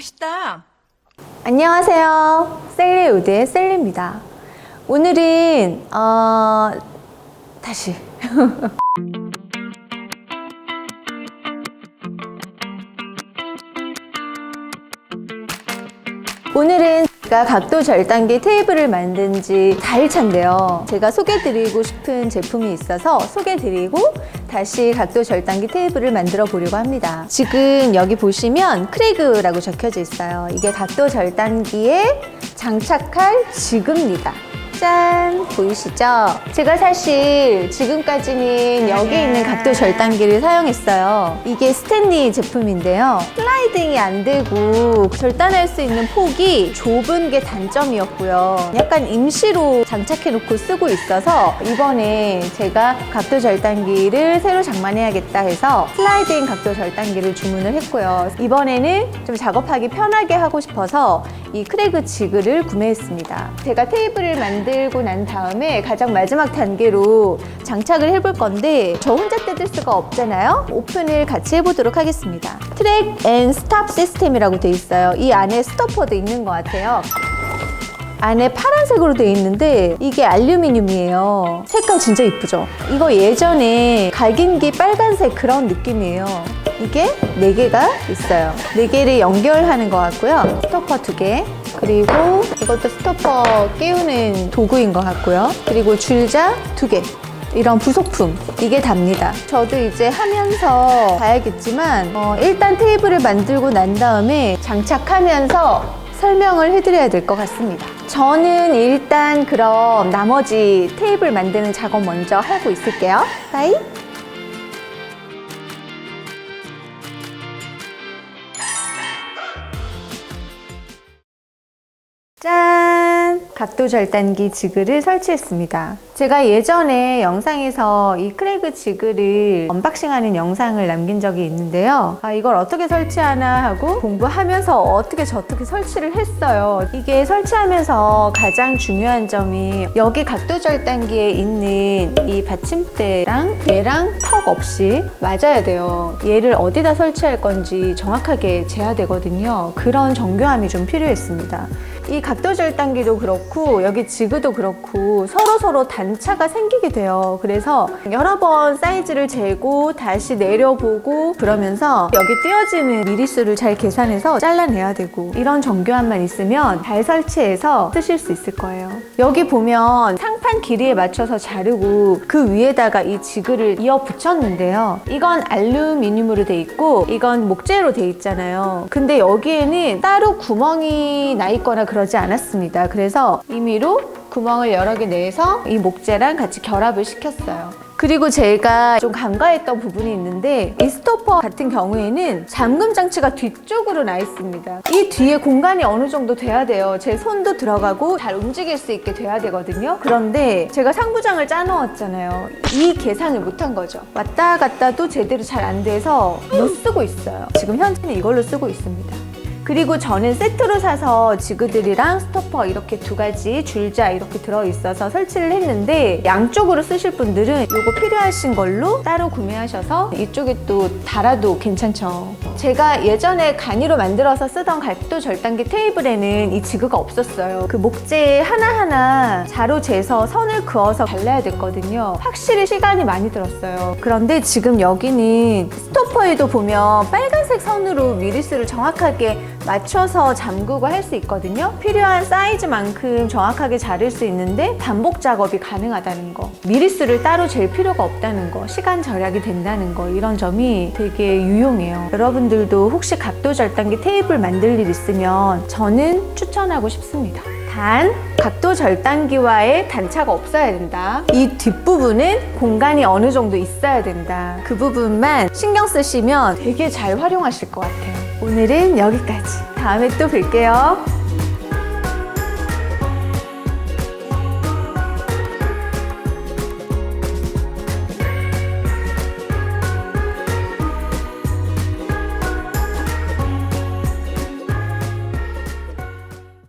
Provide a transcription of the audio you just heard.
맛있다. 안녕하세요. 셀리 우드의 셀리입니다. 오늘은 어 다시 오늘은 제가 각도 절단기 테이블을 만든 지 4일 차인데요. 제가 소개드리고 싶은 제품이 있어서 소개드리고 다시 각도 절단기 테이블을 만들어 보려고 합니다. 지금 여기 보시면 크레그라고 적혀져 있어요. 이게 각도 절단기에 장착할 지그입니다. 짠! 보이시죠? 제가 사실 지금까지는 여기 있는 각도 절단기를 사용했어요. 이게 스탠리 제품인데요. 슬라이딩이 안 되고 절단할 수 있는 폭이 좁은 게 단점이었고요. 약간 임시로 장착해 놓고 쓰고 있어서 이번에 제가 각도 절단기를 새로 장만해야겠다 해서 슬라이딩 각도 절단기를 주문을 했고요. 이번에는 좀 작업하기 편하게 하고 싶어서 이 크레그 지그를 구매했습니다. 제가 테이블을 만 들고 난 다음에 가장 마지막 단계로 장착을 해볼 건데 저 혼자 뜯을 수가 없잖아요. 오픈을 같이 해보도록 하겠습니다. 트랙 앤 스탑 시스템이라고 돼 있어요. 이 안에 스토퍼도 있는 것 같아요. 안에 파란색으로 돼 있는데 이게 알루미늄이에요. 색깔 진짜 이쁘죠? 이거 예전에 갈긴기 빨간색 그런 느낌이에요. 이게 네개가 있어요. 네개를 연결하는 것 같고요. 스토퍼 두개 그리고 이것도 스토퍼 끼우는 도구인 것 같고요. 그리고 줄자 두개 이런 부속품 이게 답니다. 저도 이제 하면서 봐야겠지만 어, 일단 테이블을 만들고 난 다음에 장착하면서 설명을 해드려야 될 것 같습니다. 저는 일단 그럼 나머지 테이블 만드는 작업 먼저 하고 있을게요. 바이. 짠! 각도 절단기 지그를 설치했습니다. 제가 예전에 영상에서 이 크레그 지그를 언박싱하는 영상을 남긴 적이 있는데요. 아, 이걸 어떻게 설치하나 하고 공부하면서 어떻게 저떻게 설치를 했어요. 이게 설치하면서 가장 중요한 점이 여기 각도 절단기에 있는 이 받침대랑 얘랑 턱 없이 맞아야 돼요. 얘를 어디다 설치할 건지 정확하게 재야 되거든요. 그런 정교함이 좀 필요했습니다. 이 각도 절단기도 그렇고 여기 지그도 그렇고 서로 서로 단차가 생기게 돼요. 그래서 여러 번 사이즈를 재고 다시 내려보고 그러면서 여기 띄어지는 미리수를 잘 계산해서 잘라내야 되고 이런 정교함만 있으면 잘 설치해서 쓰실 수 있을 거예요. 여기 보면 상판 길이에 맞춰서 자르고 그 위에다가 이 지그를 이어 붙였는데요. 이건 알루미늄으로 돼 있고 이건 목재로 돼 있잖아요. 근데 여기에는 따로 구멍이 나 있거나 그러지 않았습니다. 그래서 임의로 구멍을 여러 개 내서 이 목재랑 같이 결합을 시켰어요. 그리고 제가 좀 간과했던 부분이 있는데 이 스토퍼 같은 경우에는 잠금 장치가 뒤쪽으로 나 있습니다. 이 뒤에 공간이 어느 정도 돼야 돼요. 제 손도 들어가고 잘 움직일 수 있게 돼야 되거든요. 그런데 제가 상부장을 짜놓았잖아요. 이 계산을 못한 거죠. 왔다 갔다도 제대로 잘 안 돼서 못 쓰고 있어요. 지금 현재는 이걸로 쓰고 있습니다. 그리고 저는 세트로 사서 지그들이랑 스토퍼 이렇게 두 가지 줄자 이렇게 들어있어서 설치를 했는데 양쪽으로 쓰실 분들은 이거 필요하신 걸로 따로 구매하셔서 이쪽에 또 달아도 괜찮죠. 제가 예전에 간이로 만들어서 쓰던 각도 절단기 테이블에는 이 지그가 없었어요. 그 목재 하나하나 자로 재서 선을 그어서 발라야 됐거든요. 확실히 시간이 많이 들었어요. 그런데 지금 여기는 스토퍼에도 보면 빨간색 선으로 미리수를 정확하게 맞춰서 잠그고 할 수 있거든요. 필요한 사이즈만큼 정확하게 자를 수 있는데 반복 작업이 가능하다는 거. 미리수를 따로 잴 필요가 없다는 거. 시간 절약이 된다는 거. 이런 점이 되게 유용해요. 여러분들도 혹시 각도 절단기 테이블 만들 일 있으면 저는 추천하고 싶습니다. 단 각도 절단기와의 단차가 없어야 된다. 이 뒷부분은 공간이 어느 정도 있어야 된다. 그 부분만 신경 쓰시면 되게 잘 활용하실 것 같아요. 오늘은 여기까지. 다음에 또 뵐게요.